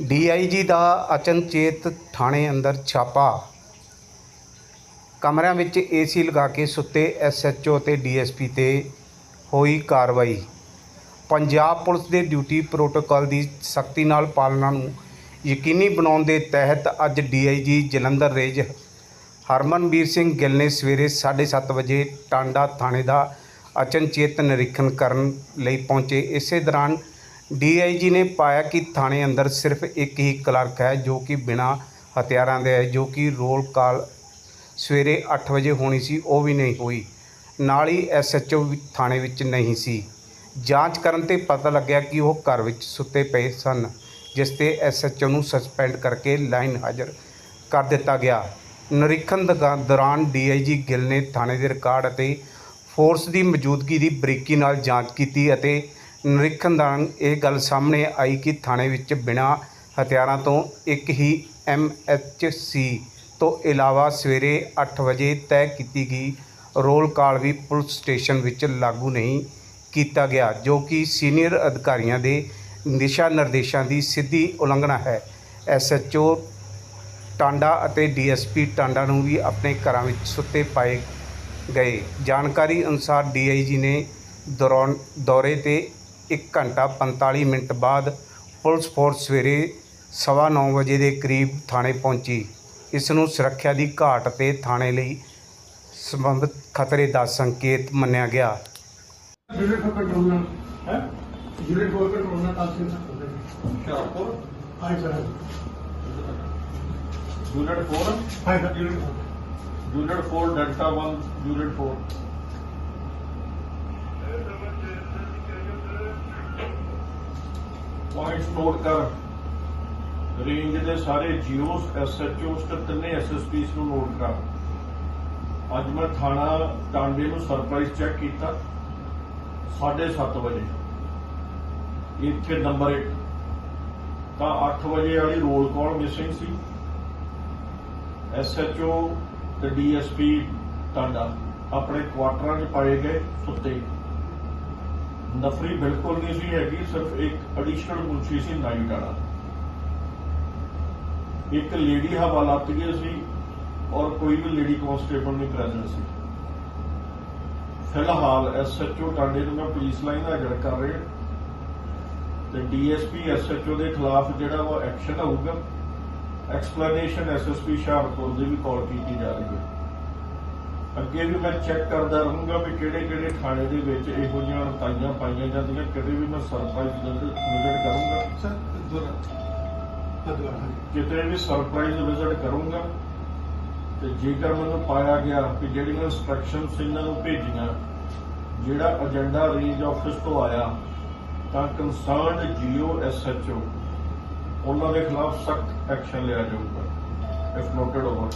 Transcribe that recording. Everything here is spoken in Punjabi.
ਡੀਆਈਜੀ ਦਾ ਅਚਨਚੇਤ ਥਾਣੇ ਅੰਦਰ ਛਾਪਾ। ਕਮਰਿਆਂ ਵਿੱਚ ਏਸੀ ਲਗਾ ਕੇ ਸੁੱਤੇ ਐਸਐਚਓ ਤੇ ਡੀਐਸਪੀ ਤੇ ਹੋਈ ਕਾਰਵਾਈ। ਪੰਜਾਬ ਪੁਲਿਸ ਦੇ ਡਿਊਟੀ ਪ੍ਰੋਟੋਕਾਲ ਦੀ ਸਖਤੀ ਨਾਲ ਪਾਲਣਾ ਨੂੰ ਯਕੀਨੀ ਬਣਾਉਣ ਦੇ ਤਹਿਤ ਅੱਜ ਡੀਆਈਜੀ ਜਲੰਧਰ ਰੇਂਜ ਹਰਮਨਵੀਰ ਸਿੰਘ ਗਿੱਲ ਨੇ ਸਵੇਰੇ 7:30 ਵਜੇ ਟਾਂਡਾ ਥਾਣੇ ਦਾ ਅਚਨਚੇਤ ਨਿਰੀਖਣ ਕਰਨ ਲਈ ਪਹੁੰਚੇ। ਇਸੇ ਦੌਰਾਨ ਡੀਆਈਜੀ ਨੇ ਪਾਇਆ ਕਿ ਥਾਣੇ ਅੰਦਰ ਸਿਰਫ ਇੱਕ ਹੀ ਕਲਰਕ ਹੈ, ਜੋ ਕਿ ਬਿਨਾਂ ਹਥਿਆਰਾਂ ਦੇ ਹੈ, ਜੋ ਕਿ ਰੋਲ ਕਾਲ ਸਵੇਰੇ 8 ਵਜੇ ਹੋਣੀ ਸੀ, ਉਹ ਵੀ ਨਹੀਂ ਹੋਈ। ਨਾਲ ਹੀ ਐਸਐਚਓ ਥਾਣੇ ਵਿੱਚ ਨਹੀਂ ਸੀ। ਜਾਂਚ ਕਰਨ ਤੇ ਪਤਾ ਲੱਗਿਆ ਕਿ ਉਹ ਘਰ ਵਿੱਚ ਸੁੱਤੇ ਪਏ ਸਨ, ਜਿਸ ਤੇ ਐਸਐਚਓ ਨੂੰ ਸਸਪੈਂਡ ਕਰਕੇ ਲਾਈਨ ਹਾਜ਼ਰ ਕਰ ਦਿੱਤਾ ਗਿਆ। ਨਿਰੀਖਣ ਦਗਾ- ਦੌਰਾਨ ਡੀਆਈਜੀ ਗਿੱਲ ਨੇ ਥਾਣੇ ਦੇ ਰਿਕਾਰਡ ਅਤੇ ਫੋਰਸ ਦੀ ਮੌਜੂਦਗੀ ਦੀ ਬਰੀਕੀ ਨਾਲ ਜਾਂਚ ਕੀਤੀ ਅਤੇ ਨਿਰੀਖਣ ਦੌਰਾਨ ਇਹ ਗੱਲ ਸਾਹਮਣੇ ਆਈ ਕਿ ਥਾਣੇ ਵਿੱਚ ਬਿਨਾਂ ਹਥਿਆਰਾਂ ਤੋਂ ਇੱਕ ਹੀ ਐਮਐਚਸੀ ਤੋਂ ਇਲਾਵਾ ਸਵੇਰੇ 8 ਵਜੇ ਤੈਅ ਕੀਤੀ ਗਈ ਰੋਲ ਕਾਲ ਵੀ ਪੁਲਿਸ ਸਟੇਸ਼ਨ ਵਿੱਚ ਲਾਗੂ ਨਹੀਂ ਕੀਤਾ ਗਿਆ, ਜੋ ਕਿ ਸੀਨੀਅਰ ਅਧਿਕਾਰੀਆਂ ਦੇ ਦਿਸ਼ਾ ਨਿਰਦੇਸ਼ਾਂ ਦੀ ਸਿੱਧੀ ਉਲੰਘਣਾ ਹੈ। ਐਸਐਚਓ ਟਾਂਡਾ ਅਤੇ ਡੀਐਸਪੀ ਟਾਂਡਾ ਨੂੰ ਵੀ ਆਪਣੇ ਘਰਾਂ ਵਿੱਚ ਸੁੱਤੇ ਪਾਏ ਗਏ। ਜਾਣਕਾਰੀ ਅਨੁਸਾਰ ਡੀਆਈਜੀ ਨੇ ਦੌਰਾਨ ਦੌਰੇ ਤੇ ਇੱਕ ਘੰਟਾ 45 ਮਿੰਟ ਬਾਅਦ ਪੁਲਿਸ ਫੋਰਸ ਸਵੇਰੇ 9:30 ਵਜੇ ਦੇ ਕਰੀਬ ਥਾਣੇ ਪਹੁੰਚੀ। ਇਸ ਨੂੰ ਸੁਰੱਖਿਆ ਦੀ ਘਾਟ ਤੇ ਥਾਣੇ ਲਈ ਸੰਬੰਧਿਤ ਖਤਰੇ ਦਾ ਸੰਕੇਤ ਮੰਨਿਆ ਗਿਆ। ਯੂਨਿਟ 4 ਹਾਂ? Unit 4 delta 1 unit 4 points note ਕਰ। ਰੇਂਜ ਦੇ ਸਾਰੇ ਜੀਓਸ ਐਸਐਚਓਸ ਤੇ ਤਿੰਨੇ ਐਸਐਸਪੀਸ ਨੂੰ ਨੋਟ ਕਰ। ਅੱਜ ਮੈਂ ਥਾਣਾ ਟਾਂਡੇ ਨੂੰ ਸਰਪ੍ਰਾਈਜ਼ ਚੈੱਕ ਕੀਤਾ 7:30 ਵਜੇ। ਇੱਥੇ ਨੰਬਰ 1 ਤਾਂ 8 ਵਜੇ ਵਾਲੀ ਰੋਲ ਕਾਲ ਮਿਸਿੰਗ ਸੀ। ਐਸਐਚਓ ਤੇ ਡੀਐਸਪੀ ਟਾਂਡਾ ਆਪਣੇ ਕੁਆਟਰਾਂ 'ਚ ਪਾਏ ਗਏ ਸੁੱਤੇ। ਨਫਰੀ ਬਿਲਕੁਲ ਨਹੀਂ ਸੀ ਹੈਗੀ, ਸਿਰਫ ਇੱਕ ਐਡੀਸ਼ਨਲ ਮੁਨਸ਼ੀ ਸੀ ਨਾਈਟ ਵਾਲਾ। ਇੱਕ ਲੇਡੀ ਹਵਾਲਾਤ ਗਈ ਸੀ ਔਰ ਕੋਈ ਵੀ ਲੇਡੀ ਕਾਂਸਟੇਬਲ ਨਹੀਂ ਪ੍ਰੈਜ਼ੈਂਟ ਸੀ। ਫਿਲਹਾਲ ਐਸਐਚਓ ਟਾਂਡੇ ਨੂੰ ਮੈਂ ਪੁਲਿਸ ਲਾਈਨ ਦਾ ਹਾਜ਼ਰ ਕਰ ਰਿਹਾ। ਤੇ ਡੀਐਸਪੀ ਐਸਐਚਓ ਦੇ ਖਿਲਾਫ ਜਿਹੜਾ ਉਹ ਐਕਸ਼ਨ ਹੋਊਗਾ ਐਕਸਪਲੇਨੇਸ਼ਨ ਐਸਐਸਪੀ ਹੁਸ਼ਿਆਰਪੁਰ ਦੀ ਵੀ ਕਾਲ ਕੀਤੀ ਜਾ ਰਹੀ ਹੈ। ਅੱਗੇ ਵੀ ਮੈਂ ਚੈੱਕ ਕਰਦਾ ਰਹੂੰਗਾ ਵੀ ਕਿਹੜੇ ਕਿਹੜੇ ਥਾਣੇ ਦੇ ਵਿੱਚ ਇਹੋ ਜਿਹੀਆਂ ਰਤਾਈਆਂ ਪਾਈਆਂ ਜਾਂਦੀਆਂ ਕਿਤੇ ਵੀ ਮੈਂ ਸਰਪ੍ਰਾਈਜ਼ ਵਿਜ਼ਿਟ ਕਰੂੰਗਾ। ਸਰ ਦੁਬਾਰਾ। ਕਿਤੇ ਵੀ ਸਰਪ੍ਰਾਈਜ਼ ਵਿਜ਼ਿਟ ਕਰੂੰਗਾ ਤੇ ਜੇਕਰ ਮੈਨੂੰ ਪਾਇਆ ਗਿਆ ਕਿ ਜਿਹੜੀਆਂ ਇਨਸਟਰਕਸ਼ਨਸ ਇਹਨਾਂ ਨੂੰ ਭੇਜੀਆਂ ਜਿਹੜਾ ਏਜੰਡਾ ਰੇਂਜ ਆਫਿਸ ਤੋਂ ਆਇਆ ਤਾਂ ਕੰਸਰਨਡ ਜੀਓ ਐਸਐਚਓ ਉਹਨਾਂ ਦੇ ਖਿਲਾਫ ਸਖਤ ਐਕਸ਼ਨ ਲਿਆ ਜਾਊਗਾ ਇਫ ਨੋਟਡ ਓਵਰ